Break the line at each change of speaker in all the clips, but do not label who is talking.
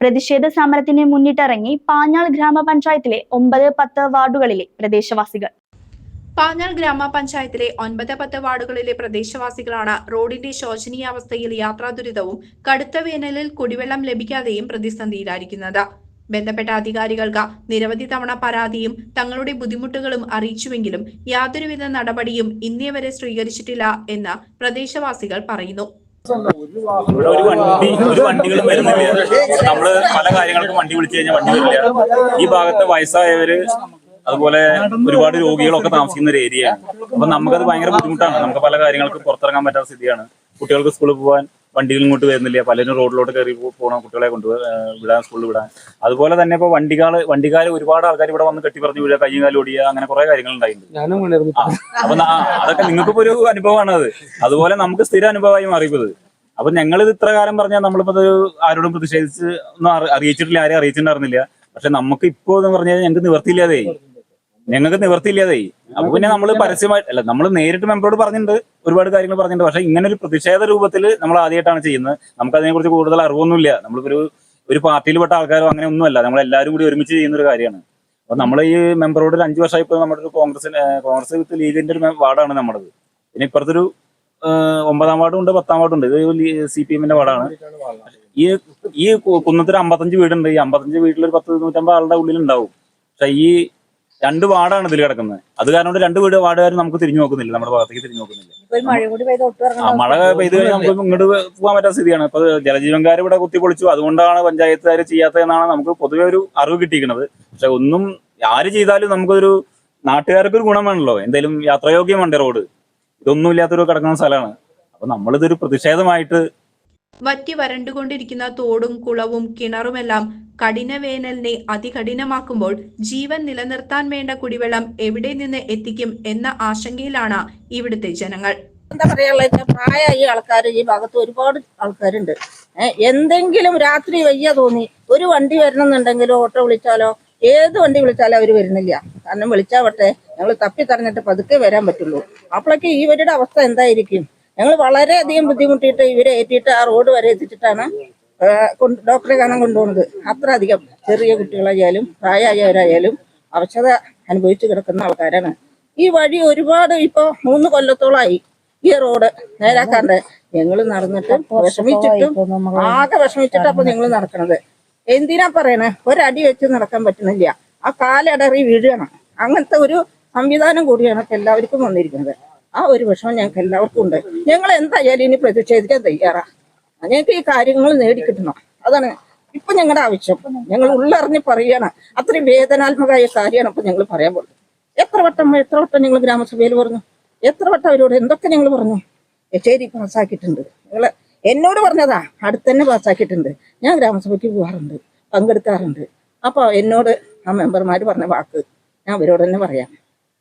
പ്രതിഷേധ സമരത്തിന് മുന്നിട്ടിറങ്ങി പാഞ്ഞാൾ ഗ്രാമപഞ്ചായത്തിലെ ഒമ്പത് പത്ത് വാർഡുകളിലെ പ്രദേശവാസികൾ.
പാഞ്ഞാൾ ഗ്രാമപഞ്ചായത്തിലെ ഒൻപത് പത്ത് വാർഡുകളിലെ പ്രദേശവാസികളാണ് റോഡിന്റെ ശോചനീയാവസ്ഥയിൽ യാത്രാ ദുരിതവും കടുത്ത വേനലിൽ കുടിവെള്ളം ലഭിക്കാതെയും പ്രതിസന്ധിയിലായിരിക്കുന്നത്. ബന്ധപ്പെട്ട അധികാരികൾക്ക് നിരവധി തവണ പരാതിയും തങ്ങളുടെ ബുദ്ധിമുട്ടുകളും അറിയിച്ചുവെങ്കിലും യാതൊരുവിധ നടപടിയും ഇന്നേ വരെ സ്വീകരിച്ചിട്ടില്ല എന്ന് പ്രദേശവാസികൾ പറയുന്നു.
ഇവിടെ ഒരു വണ്ടി ഒരു വണ്ടികളും വരുന്നില്ല. നമ്മൾ പല കാര്യങ്ങൾക്കും വണ്ടി വിളിച്ചു കഴിഞ്ഞാൽ വണ്ടി വരില്ല. ഈ ഭാഗത്ത് വയസ്സായവര് അതുപോലെ ഒരുപാട് രോഗികളൊക്കെ താമസിക്കുന്ന ഒരു ഏരിയയാണ്. അപ്പൊ നമുക്കത് ഭയങ്കര ബുദ്ധിമുട്ടാണ്. നമുക്ക് പല കാര്യങ്ങൾക്കും പുറത്തിറങ്ങാൻ പറ്റാത്ത സ്ഥിതിയാണ്. കുട്ടികൾക്ക് സ്കൂളിൽ പോകാൻ വണ്ടികൾ ഇങ്ങോട്ട് വരുന്നില്ല. പലരും റോഡിലോട്ട് കയറി പോകണം കുട്ടികളെ കൊണ്ട് വിടാൻ സ്കൂളിൽ വിടാൻ. അതുപോലെ തന്നെ ഇപ്പൊ വണ്ടികാൾ വണ്ടികാൽ ഒരുപാട് ആൾക്കാർ ഇവിടെ വന്ന് കെട്ടി പറഞ്ഞു വീഴുക കയ്യും കാലും ഓടിയ അങ്ങനെ കുറെ കാര്യങ്ങൾ ഉണ്ടായിട്ടുണ്ട്. അപ്പൊ അതൊക്കെ നിങ്ങൾക്ക് ഒരു അനുഭവമാണ് അത്. അതുപോലെ നമുക്ക് സ്ഥിര അനുഭവമായി മാറിയത് അപ്പൊ ഞങ്ങൾ ഇത് ഇത്ര കാലം പറഞ്ഞാൽ നമ്മളിപ്പോ അത് ആരോടും പ്രതിഷേധിച്ച് ഒന്നും അറിയിച്ചിട്ടില്ല ആരെയും അറിയിച്ചിട്ടുണ്ടായിരുന്നില്ല. പക്ഷെ നമുക്ക് ഇപ്പോ എന്ന് പറഞ്ഞാൽ ഞങ്ങൾക്ക് നിവർത്തിയില്ലാതെ ഞങ്ങൾക്ക് നിവർത്തിയില്ലാതെ. അപ്പൊ പിന്നെ നമ്മൾ പരസ്യമായിട്ട് അല്ല നമ്മൾ നേരിട്ട് മെമ്പറോട് പറഞ്ഞിട്ടുണ്ട് ഒരുപാട് കാര്യങ്ങൾ പറഞ്ഞിട്ടുണ്ട്. പക്ഷെ ഇങ്ങനെ ഒരു പ്രതിഷേധ രൂപത്തിൽ നമ്മൾ ആദ്യമായിട്ടാണ് ചെയ്യുന്നത്. നമുക്ക് അതിനെ കുറിച്ച് കൂടുതൽ അറിവൊന്നുമില്ല. നമ്മളിപ്പോ ഒരു ഒരു പാർട്ടിയിൽ പെട്ട ആൾക്കാരോ അങ്ങനെ ഒന്നുമല്ല. നമ്മൾ എല്ലാവരും കൂടി ഒരുമിച്ച് ചെയ്യുന്ന ഒരു കാര്യമാണ്. അപ്പൊ നമ്മൾ ഈ മെമ്പറോട് ഒരു അഞ്ചു വർഷമായി നമ്മുടെ ഒരു കോൺഗ്രസ് കോൺഗ്രസ് വിത്ത് ലീഗിന്റെ ഒരു വാർഡാണ് നമ്മുടേത് പിന്നെ ഇപ്പുറത്തൊരു ഒമ്പതാം വാർഡും ഉണ്ട് പത്താം വാർഡും ഉണ്ട് ഇത് സി പി എമ്മിന്റെ വാർഡാണ്. ഈ ഈ കുന്നത്തിൽ അമ്പത്തഞ്ച് വീടുണ്ട്. ഈ അമ്പത്തഞ്ച് വീട്ടിൽ ഒരു പത്ത് നൂറ്റമ്പത് ആളുടെ ഉള്ളിൽ ഉണ്ടാവും പക്ഷെ ഈ രണ്ട് വാർഡാണ് ഇതിൽ കിടക്കുന്നത്. അത് കാരണം കൊണ്ട് രണ്ട് വീട് വാർഡുകാരും നമുക്ക് തിരിഞ്ഞു നോക്കുന്നില്ല. നമ്മുടെ ഭാഗത്തേക്ക് തിരിഞ്ഞു നോക്കുന്നില്ല. ആ മഴ പെയ്ത് കഴിഞ്ഞാൽ നമുക്ക് ഇങ്ങോട്ട് പോകാൻ പറ്റാത്ത സ്ഥിതിയാണ്. ഇപ്പൊ ജലജീവൻകാർ ഇവിടെ കുത്തി പൊളിച്ചു. അതുകൊണ്ടാണ് പഞ്ചായത്തുകാർ ചെയ്യാത്തതെന്നാണ് നമുക്ക് പൊതുവെ ഒരു അറിവ് കിട്ടിയിരിക്കുന്നത്. പക്ഷെ ഒന്നും ആര് ചെയ്താലും നമുക്കൊരു നാട്ടുകാർക്ക് ഒരു ഗുണം വേണമല്ലോ എന്തെങ്കിലും യാത്രായോഗ്യമുണ്ട് റോഡ്. ഇതൊന്നും ഇല്ലാത്തൊരു കിടക്കുന്ന സ്ഥലമാണ്. അപ്പൊ നമ്മളിതൊരു പ്രതിഷേധമായിട്ട്
വറ്റി വരണ്ടുകൊണ്ടിരിക്കുന്ന തോടും കുളവും കിണറുമെല്ലാം കഠിന വേനലിനെ അതികഠിനമാക്കുമ്പോൾ ജീവൻ നിലനിർത്താൻ വേണ്ട കുടിവെള്ളം എവിടെ നിന്ന് എത്തിക്കും എന്ന ആശങ്കയിലാണ് ഇവിടുത്തെ ജനങ്ങൾ.
എന്താ പറയാനുള്ള പ്രായമായ ആൾക്കാർ ഈ ഭാഗത്ത് ഒരുപാട് ആൾക്കാരുണ്ട്. എന്തെങ്കിലും രാത്രി വയ്യ തോന്നി ഒരു വണ്ടി വരണമെന്നുണ്ടെങ്കിലോ ഓട്ടോ വിളിച്ചാലോ ഏത് വണ്ടി വിളിച്ചാലും അവർ വരുന്നില്ല. കാരണം വിളിച്ചാവട്ടെ ഞങ്ങൾ തപ്പി തറഞ്ഞിട്ട് പതുക്കെ വരാൻ പറ്റുള്ളൂ. അപ്പോഴൊക്കെ ഇവരുടെ അവസ്ഥ എന്തായിരിക്കും? ഞങ്ങൾ വളരെയധികം ബുദ്ധിമുട്ടിയിട്ട് ഇവരെ ഏറ്റിയിട്ട് ആ റോഡ് വരെ എത്തിച്ചിട്ടാണ് ഡോക്ടറെ കാണാൻ കൊണ്ടുപോകുന്നത് അത്ര അധികം ചെറിയ കുട്ടികളായാലും പ്രായമായവരായാലും അവശത അനുഭവിച്ചു കിടക്കുന്ന ആൾക്കാരാണ്. ഈ വഴി ഒരുപാട് ഇപ്പൊ മൂന്ന് കൊല്ലത്തോളമായി ഈ റോഡ് നേരാക്കാണ്ട് ഞങ്ങൾ നടന്നിട്ട് വിഷമിച്ചിട്ടും ആകെ വിഷമിച്ചിട്ട് അപ്പൊ ഞങ്ങൾ നടക്കണത്. എന്തിനാ പറയണേ? ഒരടി വെച്ച് നടക്കാൻ പറ്റുന്നില്ല. ആ കാലടറി വീഴുകയാണ്. അങ്ങനത്തെ ഒരു സംവിധാനം കൂടിയാണ് എല്ലാവർക്കും വന്നിരിക്കുന്നത്. ആ ഒരു വിഷമം ഞങ്ങൾക്ക് എല്ലാവർക്കും ഉണ്ട്. ഞങ്ങൾ എന്തായാലും ഇനി പ്രതിഷേധിക്കാൻ തയ്യാറാ. ഞങ്ങൾക്ക് ഈ കാര്യങ്ങൾ നേടിക്കിട്ടണം. അതാണ് ഇപ്പൊ ഞങ്ങളുടെ ആവശ്യം. ഞങ്ങൾ ഉള്ളറിഞ്ഞ് പറയാണ്. അത്രയും വേദനാത്മകമായ കാര്യമാണ് ഇപ്പൊ ഞങ്ങൾ പറയാൻ പോകുന്നത് എത്ര വട്ടം എത്ര വട്ടം ഞങ്ങൾ ഗ്രാമസഭയിൽ പറഞ്ഞു? എത്ര വട്ടം അവരോട് എന്തൊക്കെ ഞങ്ങൾ പറഞ്ഞു? ശരി പാസ്സാക്കിയിട്ടുണ്ട്. ഞങ്ങൾ എന്നോട് പറഞ്ഞതാ അടുത്തന്നെ പാസ്സാക്കിയിട്ടുണ്ട്. ഞാൻ ഗ്രാമസഭയ്ക്ക് പോകാറുണ്ട് പങ്കെടുക്കാറുണ്ട്. അപ്പോൾ എന്നോട് ആ മെമ്പർമാർ പറഞ്ഞ വാക്ക് ഞാൻ അവരോട് തന്നെ പറയാം.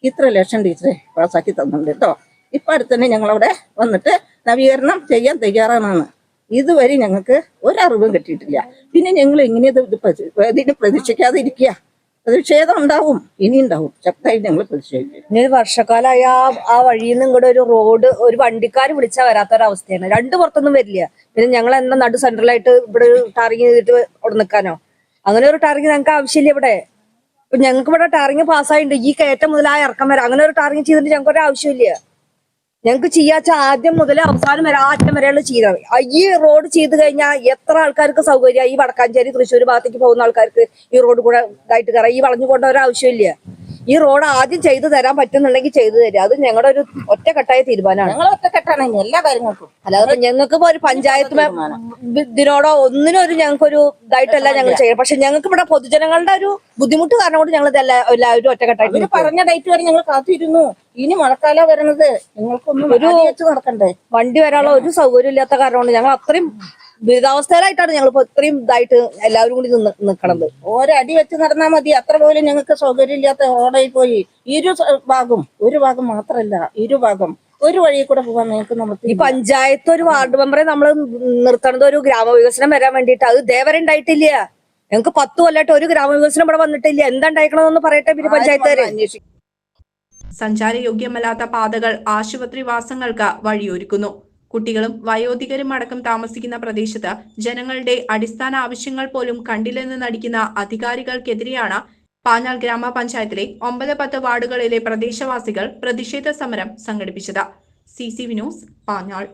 ഇത്ര ലക്ഷം ടീച്ചറെ പാസ്സാക്കി തന്നിട്ടുണ്ട് കേട്ടോ ഇപ്പം അടുത്തന്നെ ഞങ്ങളവിടെ വന്നിട്ട് നവീകരണം ചെയ്യാൻ തയ്യാറാണെന്ന് ഇതുവരെ ഞങ്ങൾക്ക് ഒരറിവും കിട്ടിയിട്ടില്ല. പിന്നെ ഞങ്ങൾ എങ്ങനെ ഇത് പ്രതീക്ഷിക്കാതെ ഇരിക്കുക പ്രതിഷേധം ഉണ്ടാവും ഇനി ഉണ്ടാവും. ശക്തമായി ഞങ്ങൾ പ്രതിഷേധിക്കും.
ഇനി വർഷക്കാലമായ ആ വഴിയിൽ നിന്ന് ഇങ്ങോട്ട് ഒരു റോഡ് ഒരു വണ്ടിക്കാർ വിളിച്ചാൽ വരാത്തൊരവസ്ഥയാണ്. രണ്ട് പുറത്തൊന്നും വരില്ല. പിന്നെ ഞങ്ങൾ എന്താ നടു സെൻട്രലായിട്ട് ഇവിടെ ഒരു ടാറിങ് ചെയ്തിട്ട് അവിടെ നിൽക്കാനോ? അങ്ങനെ ഒരു ടാറിങ് ഞങ്ങൾക്ക് ആവശ്യമില്ല ഇവിടെ. ഞങ്ങൾക്ക് ഇവിടെ ടാറിങ് പാസ്സായിട്ടുണ്ട്. ഈ കയറ്റം മുതൽ ഇറക്കം വരെ. അങ്ങനെ ഒരു ടാറിങ് ചെയ്തിട്ട് ഞങ്ങൾക്ക് ഒരു ആവശ്യമില്ല. ഞങ്ങൾക്ക് ചെയ്യാച്ച ആദ്യം മുതൽ അവസാനം വരെ ആറ്റം വരെയുള്ള ചെയ്തത് ഈ റോഡ് ചെയ്ത് കഴിഞ്ഞാൽ എത്ര ആൾക്കാർക്ക് സൗകര്യം? ഈ വടക്കാഞ്ചേരി തൃശ്ശൂർ ഭാഗത്തേക്ക് പോകുന്ന ആൾക്കാർക്ക് ഈ റോഡ് കൂടെ ഇതായിട്ട് കയറാം ഈ വളഞ്ഞു കൊണ്ട ഒരു ആവശ്യമില്ല. ഈ റോഡ് ആദ്യം ചെയ്തു തരാൻ പറ്റുന്നുണ്ടെങ്കിൽ ചെയ്തു തരിക. അത് ഞങ്ങളുടെ ഒരു ഒറ്റക്കെട്ടായ തീരുമാനമാണ്.
ഞങ്ങൾ ഒറ്റക്കെട്ടാണ് എല്ലാ കാര്യങ്ങൾക്കും.
അല്ലാതെ ഞങ്ങൾക്ക് ഇപ്പൊ ഒരു പഞ്ചായത്ത് ഇതിനോടോ ഒന്നിനും ഒരു ഞങ്ങൾക്ക് ഒരു ഇതായിട്ടല്ല ഞങ്ങൾ ചെയ്യണം പക്ഷെ ഞങ്ങൾക്ക് ഇവിടെ പൊതുജനങ്ങളുടെ ഒരു ബുദ്ധിമുട്ട് കാരണം കൊണ്ട് ഞങ്ങൾ ഇതെല്ലാം എല്ലാവരും ഒറ്റക്കെട്ടായിട്ട്
പറഞ്ഞ ഡേറ്റ് വരെ ഞങ്ങൾ കാത്തിരുന്നു. ഇനി മഴക്കാല വരണത്. നിങ്ങൾക്കൊന്നും ഒരു നടക്കണ്ടേ?
വണ്ടി വരാനുള്ള ഒരു സൗകര്യം ഇല്ലാത്ത കാരണം കൊണ്ട് ഞങ്ങൾ അത്രയും ദുരിതാവസ്ഥയിലായിട്ടാണ് ഞങ്ങൾ ഇപ്പൊ ഇത്രയും ഇതായിട്ട് എല്ലാവരും കൂടി നിന്ന് നിൽക്കണത്
ഒരടി വെച്ച് നടന്നാൽ മതി. അത്ര പോലും ഞങ്ങൾക്ക് സൗകര്യമില്ലാത്ത ഓടയിൽ പോയി ഇരു ഭാഗം ഒരു ഭാഗം മാത്രമല്ല ഇരുഭാഗം ഒരു വഴി കൂടെ പോകാൻ ഞങ്ങൾക്ക്
ഈ
നമുക്ക്
പഞ്ചായത്ത് ഒരു വാർഡ് മെമ്പറെ നമ്മൾ നിർത്തണത് ഒരു ഗ്രാമവികസനം വരാൻ വേണ്ടിയിട്ട്. അത് ഇതേവരെ ഉണ്ടായിട്ടില്ല. ഞങ്ങൾക്ക് പത്ത് കൊല്ലായിട്ട് ഒരു ഗ്രാമവികസനം ഇവിടെ വന്നിട്ടില്ല. എന്താ ഉണ്ടായിക്കണമെന്ന് പറയട്ടെ പിന്നെ പഞ്ചായത്തുകാരെ?
അന്വേഷിക്കും.
സഞ്ചാരയോഗ്യമല്ലാത്ത പാതകൾ ആശുപത്രി വാസങ്ങൾക്ക് വഴിയൊരുക്കുന്നു. കുട്ടികളും വയോധികരും അടക്കം താമസിക്കുന്ന പ്രദേശത്ത് ജനങ്ങളുടെ അടിസ്ഥാന ആവശ്യങ്ങൾ പോലും കണ്ടില്ലെന്ന് നടിക്കുന്ന അധികാരികൾക്കെതിരെയാണ് പാഞ്ഞാൾ ഗ്രാമപഞ്ചായത്തിലെ ഒമ്പത് പത്ത് വാർഡുകളിലെ പ്രദേശവാസികൾ പ്രതിഷേധ സമരം സംഘടിപ്പിച്ചത്. C C Vinos Panjal.